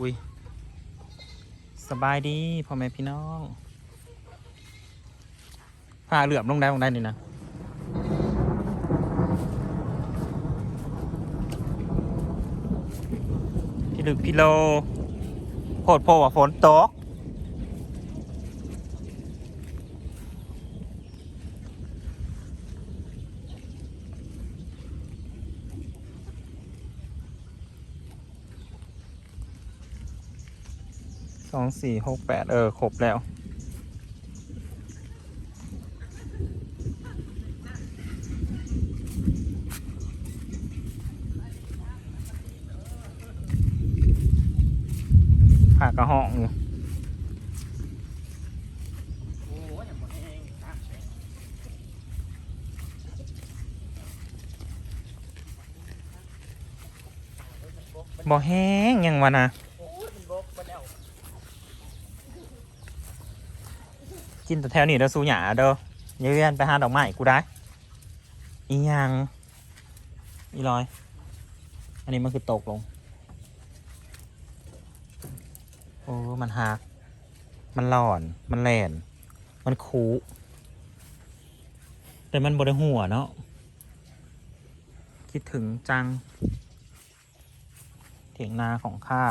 อุ้ยสบายดีพ่อแม่พี่น้องพาเหลือมลงได้ลงได้นี่นะพี่ลึกพี่โลโพดโพว่าฝนตก สองสี่หกแปดเออ ครบแล้ว ผ่ากระห้องอยู่บ่แห้งยังวะนะ กินแต่แถวนี้เด้อสูหยาเด้ออย่าเวียนไปหาดอกไม้กูได้อีหยังอีลอย อันนี้มันคือตกลง โอ้มันหักมันหลอน มันแหลน มันคูแต่มันบริหัวเนาะ คิดถึงจัง เถียงนาของข้า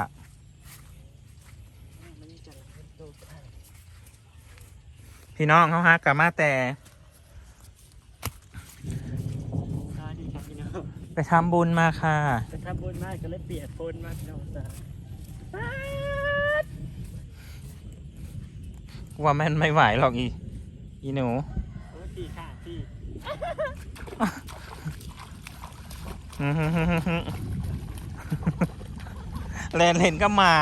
พี่น้องเขาฮักกลับมาแต่สวัสดีครับพี่น้องไปทำบุญมาค่ะจะทำบุญมากก็เลยเปียกฝนมากพี่น้องจ้าว่ามันไม่ไหวหรอกอีอีหนูโอ้ยพี่ค่ะพี่เล่นเล่นกับหมา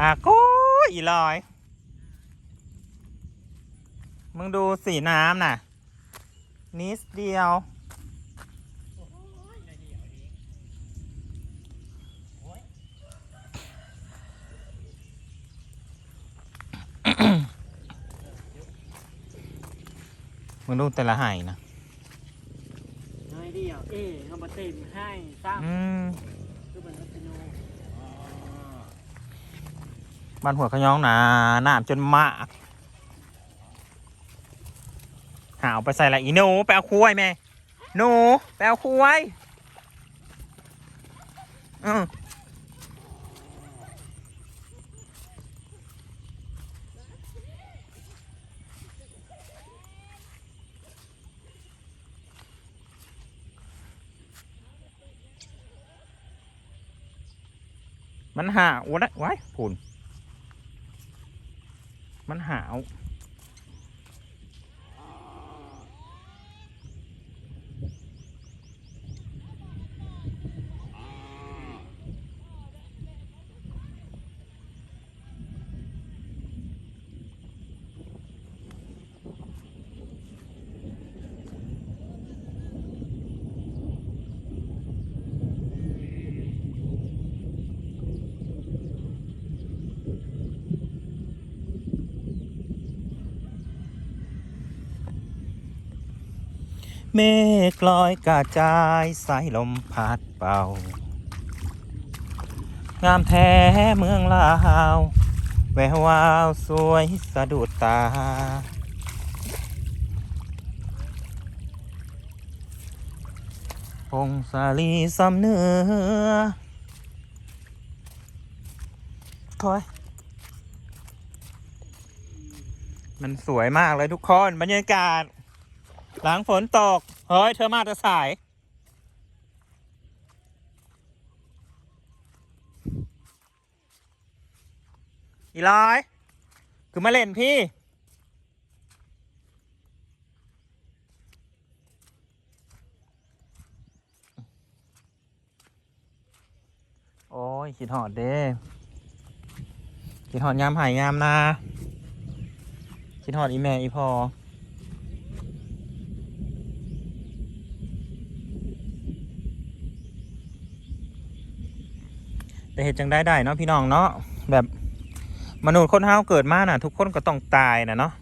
อะกูอีลอย มึงดูสีน้ำน่ะ นิดเดียว มึงดูแต่ละไห่นะน้อยเดียว เอ๊ะเขามาเต็มให้ซ้อืมำคือมันวัตโน บ้านหัวขยองหนาน้ำจนมากหาเอาไปใส่ละอีหนูไปเอาคุ้ยแม่หนูไปเอาคุ้ยอือมันหาโอ้ได้ไว้ผุน มันหาว เมฆลอยกระจายสายลมพัดเป่า งามแท้เมืองลาว แวววาวสวยสะดุดตา พงสาลีสำเนือโอยมันสวยมากเลยทุกคน บรรยากาศ หลังฝนตก เฮ้ย เธอมาแต่สาย อีร้อย คือมาเล่นพี่ โอ้ยคิดหอดเด้คิดหอดยามหายยามนาคิดหอดอีแม่อีพอ แต่เหตุจังได้ได้เนาะพี่น้องเนาะแบบมนุษย์คนเฮาเกิดมาน่ะ ทุกคนก็ต้องตายน่ะเนาะ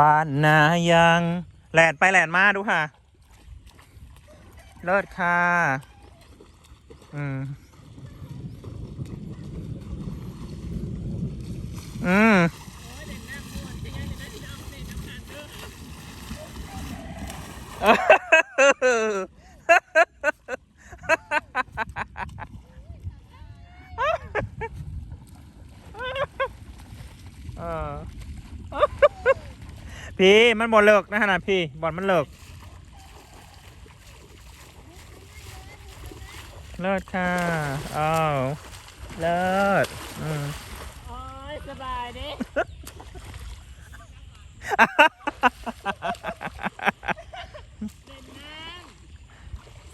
บ้านนายังแหลนไปแหลนมาดูค่ะ เลิศค่ะ อืม อืมเอ พี่มันบอลเลิกนะฮะนะพี่บอลมันเลิก เลิศค่ะอ้าวเลิศอืมโอ้ยสบายดิเล่นน้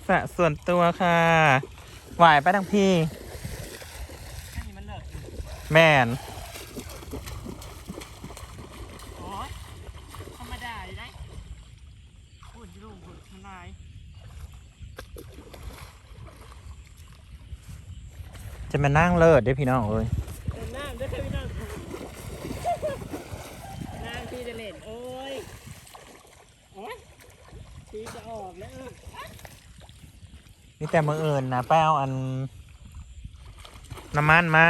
สระส่วนตัวค่ะหวายไปทางพี่ำแค่นี้มันเลิก แม่น โอ้ยธรรมดาอยู่ได้พูดลูกพูดมันนาย จะมานั่งเลิศเด้อพี่น้องเอ้ยเล่นน้ำด้วยค่ะพี่น้องน้ำพี่จะเล่นโอ้ยโอ้ยพี่จะออกแล้วเออนี่แต่มืออื่นนะไปเอาอันน้ำมันมา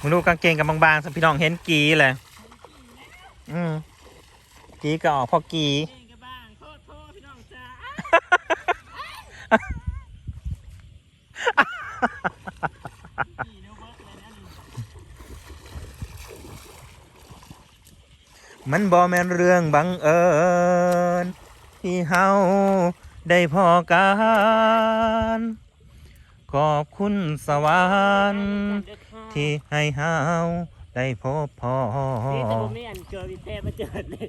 มึงดูกางเกงกับบางๆสัพี่น้องเห็นกีเลยอืมกีก็ออกเพอกีเล่นกันบ้างโทษโทษพี่น้องจ้าพี่เดี๋ยวเบิร์กเลยนะนี่ มันบอแม่นเรื่องบังเอิญที่เฮาได้พอกัน ขอบคุณสวรรค์ที่ให้เฮาได้พบพอนี่แต่ผมไม่อันเกิดวิเทมาเจอเลย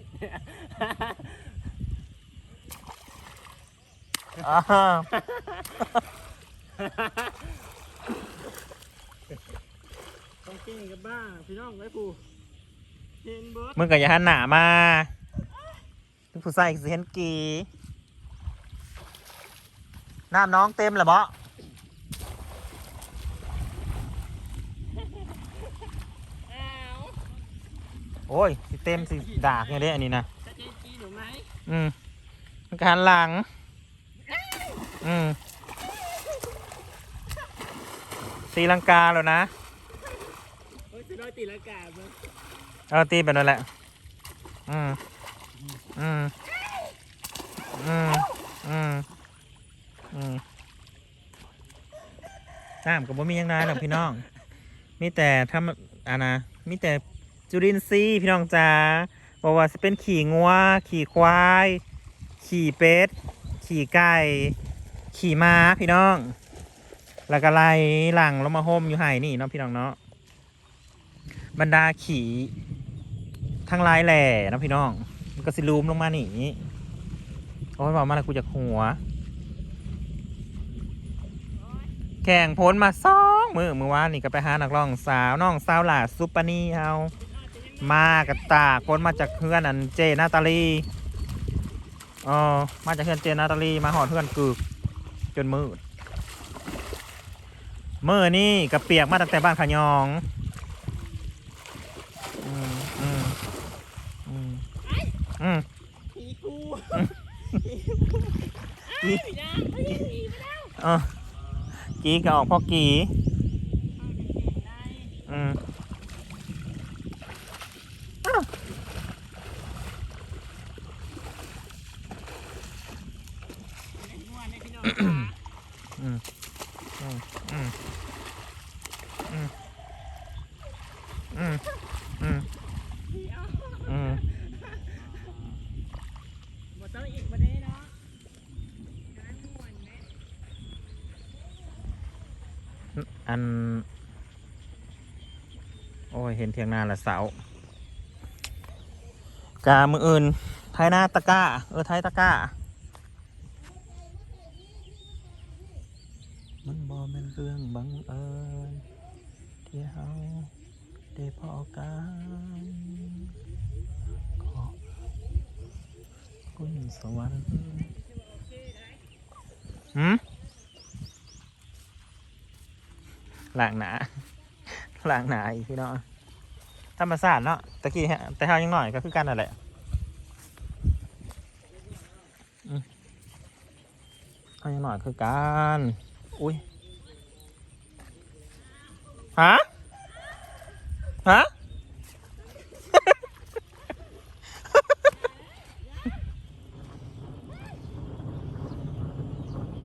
อ้าวต้องเก่งกันบ้างพี่น้องไว้ปูเห็นเบิร์ด มึงกับอย่าหันหนามาทุกผู้ใส่สิเห็นกีน้ำน้องเต็มแล้วบ่อ้าวโอ้ยสิเต็มสิดากอย่างเด้อันนี้นะจะเจจีหนูไหมอืมมันการหลัง อืมตีลังกาแล้วนะโอ้ยจะน้อยตีละกา เบิร์ดเอตีแบบนั้นแหละ อืม อืม อืม อืม อืมน้ำกับบ่มีหยังไงหรอกพี่น้อง มีแต่ทำอ่านะ มีแต่จุลินทรีย์พี่น้องจ๋าบอกว่าจะเป็นขี่งัว ขี่ควาย ขี่เป็ด ขี่ไก่ ขี่ม้าพี่น้อง แล้วก็ไล่หลังลงมาห่มอยู่ไห่นี่เนาะพี่น้องเนาะ บรรดาขี่ ทั้งลายแหล่นะพี่น้อง มันก็สิลูมลงมานี่โอ้ยบอกมาแล้วกูจะหัว แข่งพ้นมาสองมือมือวานนี่ก็ไปหานักร้องสาวน้องสาวหลาซุปปานี่เฮามากับตากพ้นมาจากเพื่อนอันเจนาตาลีอ๋อมาจากเพื่อนเจนาตาลีมาหอดเพื่อนกึกจนมืดมือนี่กระเปียกมาตั้งแต่บ้านขยอง อืมอืมอืม อืมผีกูกีผีนะไม่ใช่ผีไปแล้วเออกีก็ออกพ่อกีในอืมในนวดในพี่น้องจ้า อืมอืมอืมอืมอืมอืม ผีเอา อืม หมดต้องอีกประเด็นเนาะการม่วนแม่ อัน โอ้ย เห็นเทียงนาละเสากามืออื่นไทยหน้าตะก้า เออไทยตะก้า มันบอเป็นเรื่องบังเอิญที่เฮาได้พอกันขอคุณสวรรค์หืม หลางหนาหลางหนาอีกพี่น้องธรรมศาสตร์เนาะตะกี้ฮะแต่เฮายังหน่อยก็คือกันนั่นแหละอืมเฮายังหน่อยคือกันอุ้ยฮะฮะ